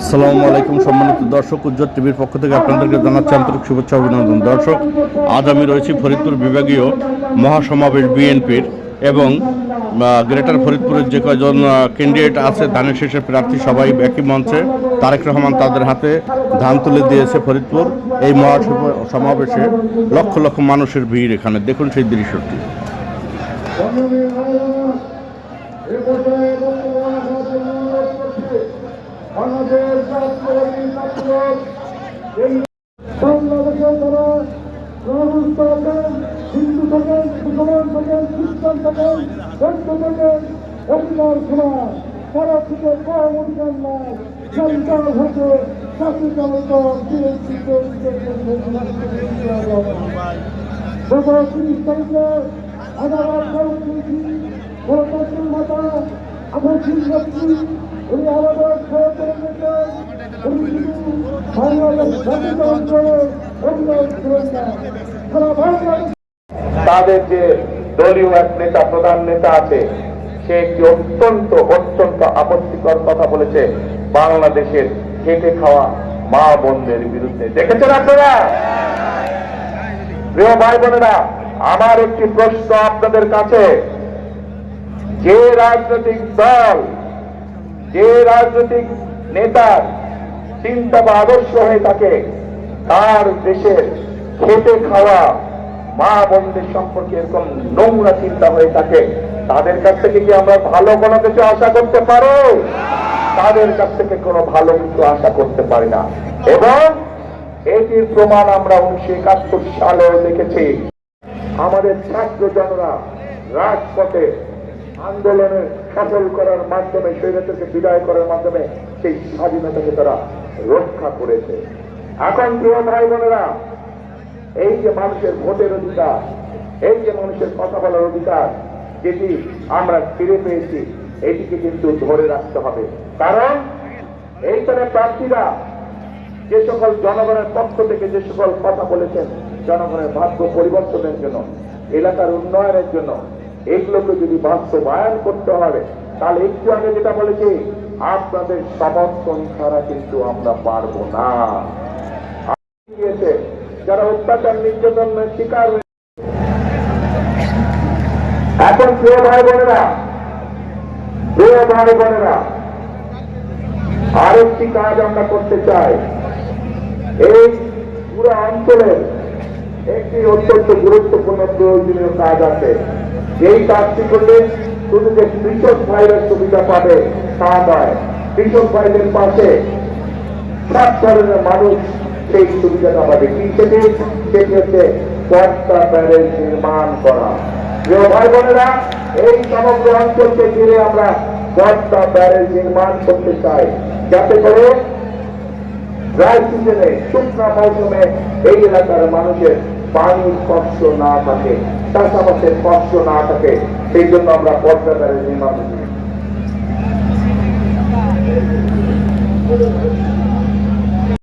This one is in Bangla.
আসসালামু আলাইকুম সম্মানিত দর্শক, উজ্জ্বল টিভির পক্ষ থেকে আপনাদেরকে জানাচ্ছি আন্তরিক শুভেচ্ছা অভিনন্দন। দর্শক, আজ আমি রয়েছি ফরিদপুর বিভাগীয় মহাসমাবেশ বিএনপির এবং গ্রেটার ফরিদপুরের যে কয়জন ক্যান্ডিডেট আছে, ধানের শেষে প্রার্থী সবাই একই মঞ্চে। তারেক রহমান তাদের হাতে ধান তুলে দিয়েছে ফরিদপুর। এই মহাসমাবেশে লক্ষ লক্ষ মানুষের ভিড় এখানে। দেখুন সেই দৃশ্যটি। এই বাংলাদেশের যারা জনগোষ্ঠী আছেন হিন্দু থাকেন মুসলমান থাকেন খ্রিস্টান থাকেন বৌদ্ধ থাকেন অধিকার সমান তারা থেকে কম অধিকার নাই। সরকার হচ্ছে আমার আমাদের তাদের যে দলীয় এক নেতা, প্রধান নেতা আছে, সে একটি অত্যন্ত অত্যন্ত আপত্তিকর কথা বলেছে বাংলাদেশের খেটে খাওয়া মা বোনদের বিরুদ্ধে। দেখেছেন আপনারা? প্রিয় ভাই বোনেরা, আমার একটি প্রশ্ন আপনাদের কাছে। যে রাজনৈতিক দল, যে রাজনৈতিক নেতার চিন্তা বা আদর্শ হয়ে থাকে তার দেশের খেটে খাওয়া মা বোনদের সম্পর্কে এরকম নোংরা চিন্তা হয়ে থাকে। তাদের কাছ থেকে কি আমরা ভালো কোনো কিছু আশা করতে পারো? তাদের কাছ থেকে কোনো ভালো কিছু আশা করতে পারি না। এবং এটির প্রমাণ আমরা উনিশশো একাত্তর সালেও দেখেছি। আমাদের ছাত্র জনরা রাজপথে আন্দোলনে সফল করার মাধ্যমে, স্বৈরাচারকে বিদায় করার মাধ্যমে সেই স্বাধীনতাকে তারা রক্ষা করেছে। এখন প্রিয় ভাই বোনেরা, এই যে মানুষের ভোটের অধিকার, এই যে মানুষের কথা বলার অধিকার যেটি আমরা ফিরে পেয়েছি, এটিকে কিন্তু ধরে রাখতে হবে। কারণ এইখানে প্রার্থীরা যে সকল জনগণের পক্ষ থেকে যে সকল কথা বলেছেন, জনগণের ভাগ্য পরিবর্তনের জন্য, এলাকার উন্নয়নের জন্য, এগুলোকে যদি বাস্তবায়ন করতে হবে, তাহলে একটু আগে যেটা বলেছি আপনাদের সমর্থন ছাড়া কিন্তু আমরা পারব না। যারা অত্যাচার, নির্যাতনের শিকার এখন প্রিয় ভাই বোনেরা, প্রিয় ভাই বোনেরা, আরেকটি কাজ আমরা করতে চাই। এই পুরো অঞ্চলের একটি অত্যন্ত গুরুত্বপূর্ণ প্রয়োজনীয় কাজ আছে। এই কাজটি করলে শুধু কৃষক ভাইয়ের সুবিধা পাবে, তা নয়। কৃষক ভাইদের পাশে সব ধরনের মানুষ সেই সুবিধাটা পাবে। কি সেটি? সেটি হচ্ছে পর্দা ব্যারেজ নির্মাণ করা। প্রিয় ভাই বোনেরা এই সমগ্র অঞ্চলকে ঘিরে আমরা পর্দা ব্যারেজ নির্মাণ করতে চাই। যাতে করে ড্রাই সিজনে শুকনা মৌসুমে এই এলাকার মানুষের পানির কষ্ট না থাকে চাষাবাসের কষ্ট না থাকে। সেই জন্য আমরা পথ